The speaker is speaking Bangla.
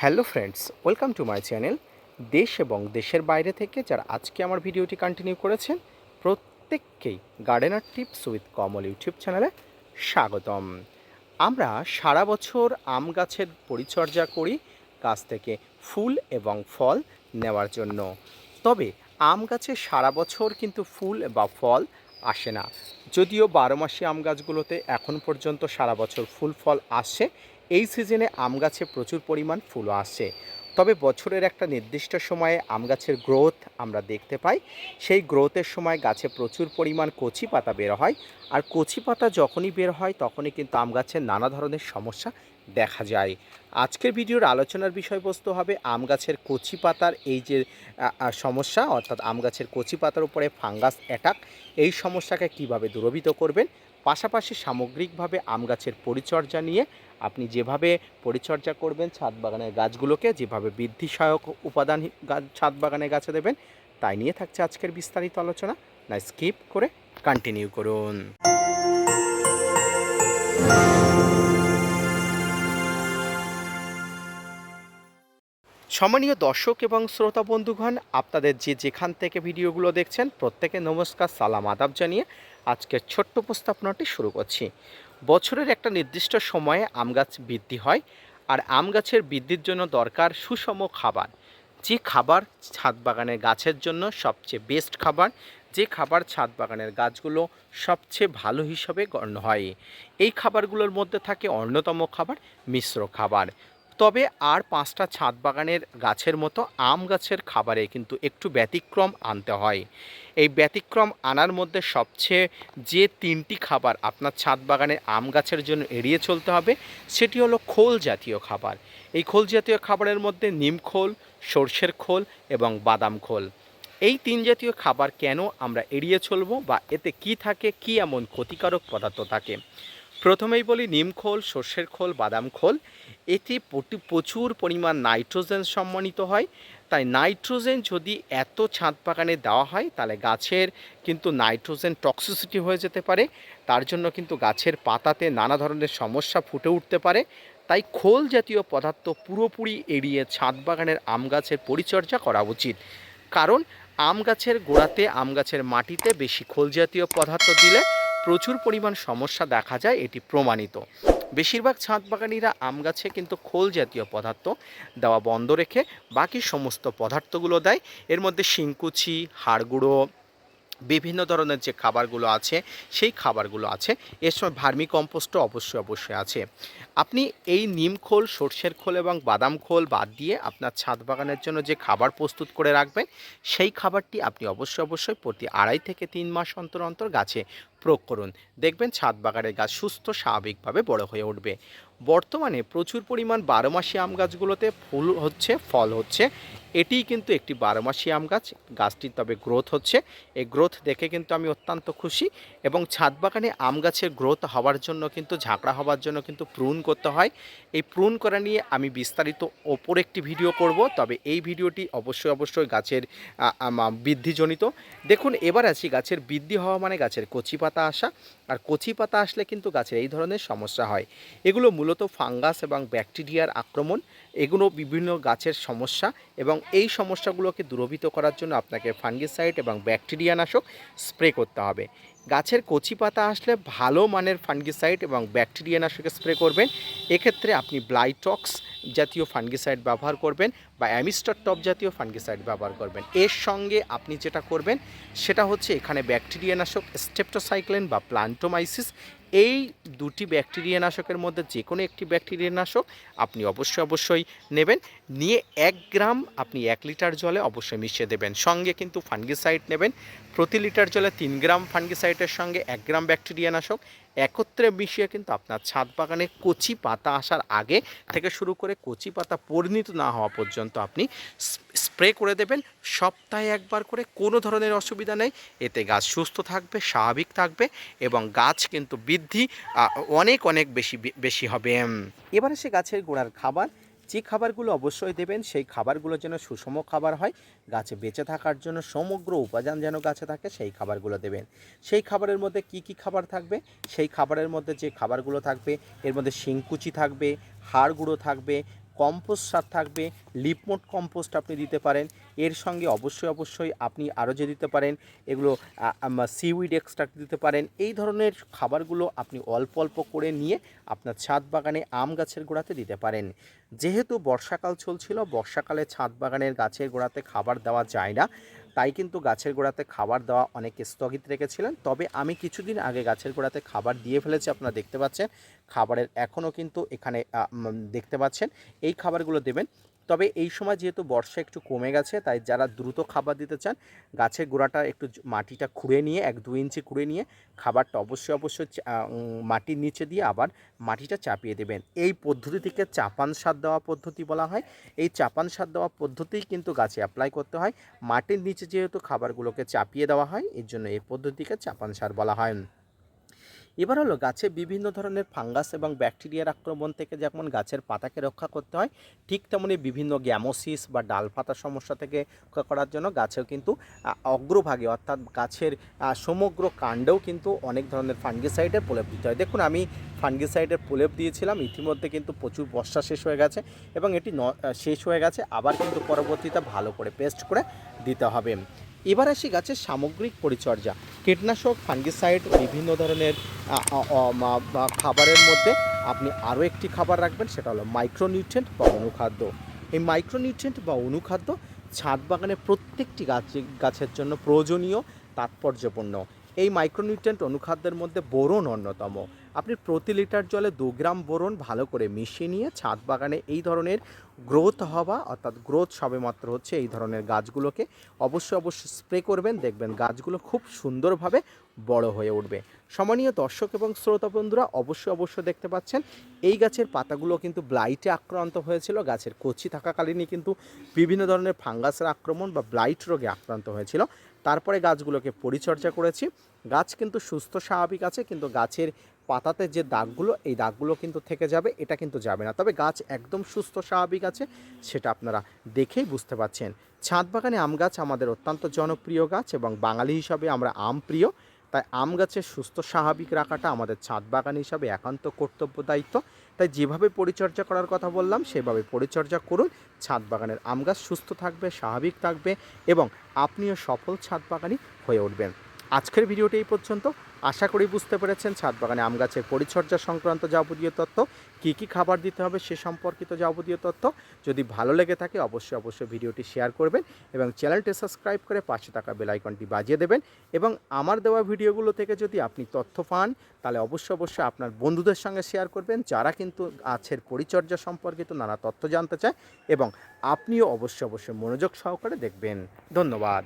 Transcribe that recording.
Hello friends, welcome to my channel দেশ এবং দেশের বাইরে থেকে যারা আজকে আমার ভিডিওটি কন্টিনিউ করেছেন, প্রত্যেককেই gardener tips with Kamal YouTube চ্যানেলে স্বাগতম। আমরা সারা বছর আম গাছের পরিচর্যা করি গাছ থেকে ফুল এবং ফল নেওয়ার জন্য। তবে আম গাছে সারা বছর কিন্তু ফুল বা ফল আসে না। যদিও বারো মাসি আম গাছগুলোতে এখন পর্যন্ত সারা বছর ফুল, ফল আসে এই সিজনে আম গাছে প্রচুর পরিমাণ ফুলও আসে তবে বছরের একটা নির্দিষ্ট সময়ে আম গাছের গ্রোথ আমরা দেখতে পাই। সেই গ্রোথের সময় গাছে প্রচুর পরিমাণ কচি পাতা বের হয়। আর কচি পাতা যখনই বের হয়, তখনই কিন্তু আম গাছের নানা ধরনের সমস্যা দেখা যায়। আজকের ভিডিওর আলোচনার বিষয়বস্তু হবে আম গাছের কচি পাতার এই যে সমস্যা, অর্থাৎ আম গাছের কচি পাতার উপরে ফাঙ্গাস অ্যাটাক, এই সমস্যাকে কীভাবে দূরীভূত করবেন পাশাপাশি সামগ্রিকভাবে আম গাছের পরিচর্যা নিয়ে আপনি যেভাবে পরিচর্যা করবেন ছাদ বাগানের গাছগুলোকে, যেভাবে বৃদ্ধি সহায়ক উপাদান ছাদ বাগানের গাছে দেবেন, তাই নিয়ে থাকছে আজকের বিস্তারিত আলোচনা। না, স্কিপ করে কন্টিনিউ করুন। সম্মানীয় দর্শক এবং শ্রোতা বন্ধুগণ, আপনাদের যে যেখান থেকে ভিডিওগুলো দেখছেন, প্রত্যেকে নমস্কার, সালাম, আদাব জানিয়ে আজকের ছোট্ট উপস্থাপনাটি শুরু করছি। বছরের একটা নির্দিষ্ট সময়ে আম গাছ বৃদ্ধি হয় আর আম গাছের বৃদ্ধির জন্য দরকার সুষম খাবার। যে খাবার ছাদ বাগানের গাছের জন্য সবচেয়ে বেস্ট খাবার, যে খাবার ছাদ বাগানের গাছগুলো সবচেয়ে ভালো হিসাবে গণ্য হয়। এই খাবারগুলোর মধ্যে থাকে অন্যতম খাবার, মিশ্র খাবার। তবে আর পাঁচটা ছাদ বাগানের গাছের মতো আম গাছের খাবারে কিন্তু একটু ব্যতিক্রম আনতে হয়। এই ব্যতিক্রম আনার মধ্যে সবচেয়ে যে তিনটি খাবার আপনার ছাদ বাগানে আম গাছের জন্য এড়িয়ে চলতে হবে, সেটি হলো খোল জাতীয় খাবার। এই খোল জাতীয় খাবারের মধ্যে নিম খোল, সর্ষের খোল এবং বাদাম খোল। এই তিন জাতীয় খাবার কেন আমরা এড়িয়ে চলবো বা এতে কি থাকে, কি এমন ক্ষতিকারক পদার্থ থাকে? প্রথমেই বলি নিম খোল, সর্ষের খোল, বাদাম খোল। এতে প্রচুর পরিমাণ নাইট্রোজেন সম্মানিত হয়। তাই নাইট্রোজেন যদি এত ছাদ বাগানে দেওয়া হয়, তাহলে গাছের কিন্তু নাইট্রোজেন টক্সিসিটি হয়ে যেতে পারে। তার জন্য কিন্তু গাছের পাতাতে নানা ধরনের সমস্যা ফুটে উঠতে পারে। তাই খোল জাতীয় পদার্থ পুরোপুরি এড়িয়ে ছাদ বাগানের আম গাছের পরিচর্যা করা উচিত। কারণ, আম গাছের গোড়াতে, আম গাছের মাটিতে বেশি খোল জাতীয় পদার্থ দিলে প্রচুর পরিমাণ সমস্যা দেখা যায়, এটি প্রমাণিত। বেশিরভাগ ছাদ বাগানিরা আম গাছে কিন্তু খোল জাতীয় পদার্থ দেওয়া বন্ধ রেখে বাকি সমস্ত পদার্থগুলো দেয়। এর মধ্যে শিংকুচি, হাড়গুঁড়ো বিভিন্ন ধরনের যে খাবারগুলো আছে, সেই খাবারগুলো আছে। এর সময় ভার্মি কম্পোস্টও অবশ্যই অবশ্যই আছে। আপনি এই নিম খোল, সর্ষের খোল এবং বাদাম খোল বাদ দিয়ে আপনার ছাদ বাগানের জন্য যে খাবার প্রস্তুত করে রাখবেন, সেই খাবারটি আপনি অবশ্যই অবশ্যই প্রতি আড়াই থেকে তিন মাস অন্তর অন্তর গাছে প্রয়োগ করুন। দেখবেন ছাদ বাগানের গাছ সুস্থ, স্বাভাবিকভাবে বড় হয়ে উঠবে। বর্তমানে প্রচুর পরিমাণ বারোমাসি আম গাছগুলোতে ফুল হচ্ছে, ফল হচ্ছে। এটিই কিন্তু একটি বারোমাসি আম গাছ। গাছটির তবে গ্রোথ হচ্ছে। এই গ্রোথ দেখে কিন্তু আমি অত্যন্ত খুশি এবং ছাদ বাগানে আম গাছের গ্রোথ হওয়ার জন্য কিন্তু, ঝাঁকড়া হওয়ার জন্য কিন্তু প্রুন করতে হয়। এই প্রুন করা নিয়ে আমি বিস্তারিত ওপর একটি ভিডিও করব, তবে এই ভিডিওটি অবশ্যই অবশ্যই গাছের বৃদ্ধিজনিত। দেখুন, এবার আছি গাছের বৃদ্ধি হওয়া মানে গাছের কচি পাতা আসা। আর কচি পাতা আসলে কিন্তু গাছের এই ধরনের সমস্যা হয়। এগুলো মূলত ফাঙ্গাস এবং ব্যাকটেরিয়ার আক্রমণ। এগুলো বিভিন্ন গাছের সমস্যা এবং এই সমস্যাগুলোকে দূরভূত করার জন্য আপনাকে ফাঙ্গিসাইড এবং ব্যাকটেরিয়া নাশক স্প্রে করতে হবে। গাছের কচি পাতা আসলে ভালো মানের ফাঙ্গিসাইড এবং ব্যাকটেরিয়া নাশকে স্প্রে করবেন। এক্ষেত্রে আপনি ব্লাইটক্স জাতীয় ফাঙ্গিসাইড ব্যবহার করবেন বা অ্যামিস্টার টপ জাতীয় ফাঙ্গিসাইড ব্যবহার করবেন। এর সঙ্গে আপনি যেটা করবেন, সেটা হচ্ছে এখানে ব্যাকটেরিয়া নাশক স্টেপটোসাইক্লিন বা প্লান্টোমাইসিস। এই দুটি ব্যাকটেরিয়া নাশকের মধ্যে যে কোনো একটি ব্যাকটেরিয়া নাশক আপনি অবশ্যই অবশ্যই নেবেন। নিয়ে এক গ্রাম আপনি এক লিটার জলে অবশ্যই মিশিয়ে দেবেন। সঙ্গে কিন্তু ফাঙ্গিসাইড নেবেন। প্রতি লিটার জলে তিন গ্রাম ফাঙ্গিসাইডের সঙ্গে এক গ্রাম ব্যাকটেরিয়া নাশক একত্রে মিশিয়ে কিন্তু আপনার ছাদ বাগানে কচি পাতা আসার আগে থেকে শুরু করে কচি পাতা পরিণত না হওয়া পর্যন্ত আপনি স্প্রে করে দেবেন। সপ্তাহে একবার করে কোনো ধরনের অসুবিধা নেই। এতে গাছ সুস্থ থাকবে, স্বাভাবিক থাকবে এবং গাছ কিন্তু বৃদ্ধি অনেক অনেক বেশি বেশি হবে। এবারে সে গাছের গোড়ার খাবার যে খাবারগুলো অবশ্যই দেবেন, সেই খাবারগুলো যেন সুষম খাবার হয়, গাছে বেঁচে থাকার জন্য সমগ্র উপাদান যেন গাছে থাকে, সেই খাবারগুলো দেবেন। সেই খাবারের মধ্যে কি কি খাবার থাকবে? সেই খাবারের মধ্যে যে খাবারগুলো থাকবে, এর মধ্যে শিংকুচি থাকবে হাড় গুঁড়ো থাকবে কম্পোস্ট সার থাকবে, লিপমোট কম্পোস্ট আপনি দিতে পারেন। এর সঙ্গে অবশ্যই অবশ্যই আপনি আরও যে দিতে পারেন, এগুলো সিউইড এক্সট্রাক্ট দিতে পারেন। এই ধরনের খাবারগুলো আপনি অল্প অল্প করে নিয়ে আপনার ছাদ বাগানে আম গাছের গোড়াতে দিতে পারেন। যেহেতু বর্ষাকাল চলছিল, বর্ষাকালে ছাদ বাগানের গাছের গোড়াতে খাবার দেওয়া যায় না। তাই কিন্তু গাছের গোড়াতে খাবার দেওয়া অনেকে স্থগিত রেখেছিলেন। তবে আমি কিছুদিন আগে গাছের গোড়াতে খাবার দিয়ে ফেলেছি, আপনারা দেখতে পাচ্ছেন। খাবারের এখনও কিন্তু এখানে দেখতে পাচ্ছেন। এই খাবারগুলো দেবেন। তবে এই সময় যেহেতু বর্ষা একটু কমে গেছে, তাই যারা দ্রুত খাবার দিতে চান, গাছের গোড়াটা একটু মাটিটা খুঁড়ে নিয়ে, এক দু ইঞ্চি খুঁড়ে নিয়ে খাবারটা অবশ্যই অবশ্যই মাটির নিচে দিয়ে আবার মাটিটা চাপিয়ে দেবেন। এই পদ্ধতিটিকে চাপান সার দেওয়া পদ্ধতি বলা হয়। এই চাপান সার দেওয়া পদ্ধতিই কিন্তু গাছে অ্যাপ্লাই করতে হয়। মাটির নিচে যেহেতু খাবারগুলোকে চাপিয়ে দেওয়া হয়, এর জন্য এই পদ্ধতিকে চাপান সার বলা হয়। এবার হলো গাছে বিভিন্ন ধরনের ফাঙ্গাস এবং ব্যাকটেরিয়ার আক্রমণ থেকে যেমন গাছের পাতাকে রক্ষা করতে হয়, ঠিক তেমনি বিভিন্ন গ্যামোসিস বা ডাল পাতা সমস্যা থেকে রক্ষা করার জন্য গাছেও কিন্তু অগ্রভাগে অর্থাৎ গাছের সমগ্র কাণ্ডেও কিন্তু অনেক ধরনের ফাঙ্গিসাইডের প্রলেপ দিতে হয়। দেখুন, আমি ফাঙ্গিসাইডের প্রলেপ দিয়েছিলাম, ইতিমধ্যে কিন্তু প্রচুর বর্ষা শেষ হয়ে গেছে এবং এটি শেষ হয়ে গেছে, আবার কিন্তু পরবর্তীতে ভালো করে পেস্ট করে দিতে হবে। এবার আসি গাছের সামগ্রিক পরিচর্যা। কীটনাশক ফাঙ্গিসাইড বিভিন্ন ধরনের খাবারের মধ্যে আপনি আরও একটি খাবার রাখবেন, সেটা হলো মাইক্রোনিউট্রেন্ট বা অনুখাদ্য। এই মাইক্রোনিউট্রেন্ট বা অনুখাদ্য ছাদ বাগানের প্রত্যেকটি গাছ, গাছের জন্য প্রয়োজনীয়, তাৎপর্যপূর্ণ। এই মাইক্রোনিউট্রেন্ট অনুখাদ্যের মধ্যে বোরন অন্যতম। আপনি প্রতি লিটার জলে দু গ্রাম বোরন ভালো করে মিশিয়ে নিয়ে ছাদ বাগানে এই ধরনের গ্রোথ হওয়া, অর্থাৎ গ্রোথ সবেমাত্র হচ্ছে এই ধরনের গাছগুলোকে অবশ্যই অবশ্যই স্প্রে করবেন, দেখবেন গাছগুলো খুব সুন্দরভাবে বড় হয়ে উঠবে। সমানীয় দর্শক এবং শ্রোতা বন্ধুরা, অবশ্যই অবশ্যই দেখতে পাচ্ছেন, এই গাছের পাতাগুলো কিন্তু ব্লাইটে আক্রান্ত হয়েছিল, গাছের কচি থাকাকালীনই কিন্তু বিভিন্ন ধরনের ফাঙ্গাসের আক্রমণ বা ব্লাইট রোগে আক্রান্ত হয়েছিল। তারপরে গাছগুলোকে পরিচর্যা করেছি, গাছ কিন্তু সুস্থ স্বাভাবিক আছে, কিন্তু গাছের পাতাতে যে দাগগুলো, এই দাগগুলো কিন্তু থেকে যাবে, এটা কিন্তু যাবে না। তবে গাছ একদম সুস্থ, স্বাভাবিক আছে, সেটা আপনারা দেখেই বুঝতে পাচ্ছেন ছাদ বাগানে আম গাছ আমাদের অত্যন্ত জনপ্রিয় গাছ এবং বাঙালি হিসাবে আমরা আম প্রিয়। তাই আম গাছের সুস্থ, স্বাভাবিক রাখাটা আমাদের ছাদ বাগান হিসাবে একান্ত কর্তব্য, দায়িত্ব। তাই যেভাবে পরিচর্যা করার কথা বললাম, সেভাবে পরিচর্যা করুন। ছাদ বাগানের আম গাছ সুস্থ থাকবে, স্বাভাবিক থাকবে এবং আপনিও সফল ছাদ বাগানি হয়ে উঠবেন। আজকের ভিডিওটি এই পর্যন্ত। আশা করি বুঝতে পেরেছেন ছাদ বাগানে আম গাছের পরিচর্যা সংক্রান্ত যাবতীয় তথ্য। কী কী খাবার দিতে হবে সে সম্পর্কিত যাবতীয় তথ্য। যদি ভালো লেগে থাকে অবশ্যই অবশ্যই ভিডিওটি শেয়ার করবেন এবং চ্যানেলটি সাবস্ক্রাইব করে পাশে থাকা বেল আইকনটি বাজিয়ে দেবেন এবং আমার দেওয়া ভিডিওগুলো থেকে যদি আপনি তথ্য পান, তাহলে অবশ্যই অবশ্যই আপনার বন্ধুদের সঙ্গে শেয়ার করবেন, যারা কিন্তু গাছের পরিচর্যা সম্পর্কিত নানা তথ্য জানতে চায় এবং আপনিও অবশ্যই অবশ্যই মনোযোগ সহকারে দেখবেন। ধন্যবাদ।